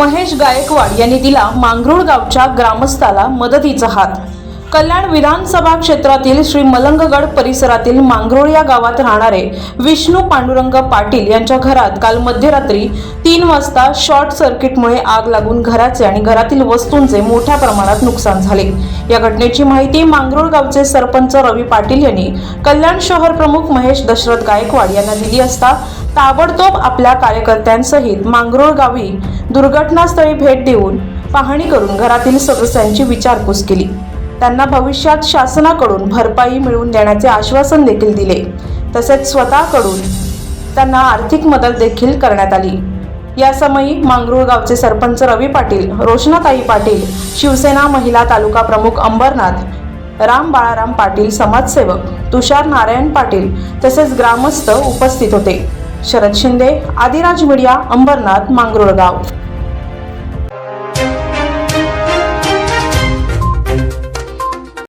महेश गायकवाड यांनी दिला मांगरूळ गावच्या ग्रामस्थाला मदतीचा हात. कल्याण विधानसभा क्षेत्रातील श्री मलंगगड परिसरातील मांगरोळ या गावात राहणारे विष्णू पांडुरंग पाटील यांच्या घरात काल मध्यरात्री तीन वाजता शॉर्ट सर्किटमुळे आग लागून घराचे आणि घरातील वस्तूंचे मोठ्या प्रमाणात नुकसान झाले. या घटनेची माहिती मांगरोळ गावचे सरपंच रवी पाटील यांनी कल्याण शहर प्रमुख महेश दशरथ गायकवाड यांना दिली असता ताबडतोब आपल्या कार्यकर्त्यांसहित मांगरोळ गावी दुर्घटनास्थळी भेट देऊन पाहणी करून घरातील सदस्यांची विचारपूस केली. त्यांना भविष्यात शासनाकडून भरपाई मिळवून देण्याचे आश्वासन देखील दिले. तसेच स्वतःकडून त्यांना आर्थिक मदत देखील करण्यात आली. या समयी मांगरूळ गावचे सरपंच रवी पाटील रोशनाताई पाटील शिवसेना महिला तालुका प्रमुख अंबरनाथ राम बाळाराम पाटील समाजसेवक तुषार नारायण पाटील तसेच ग्रामस्थ उपस्थित होते. शरद शिंदे आदिराज मीडिया अंबरनाथ मांगरुळगाव.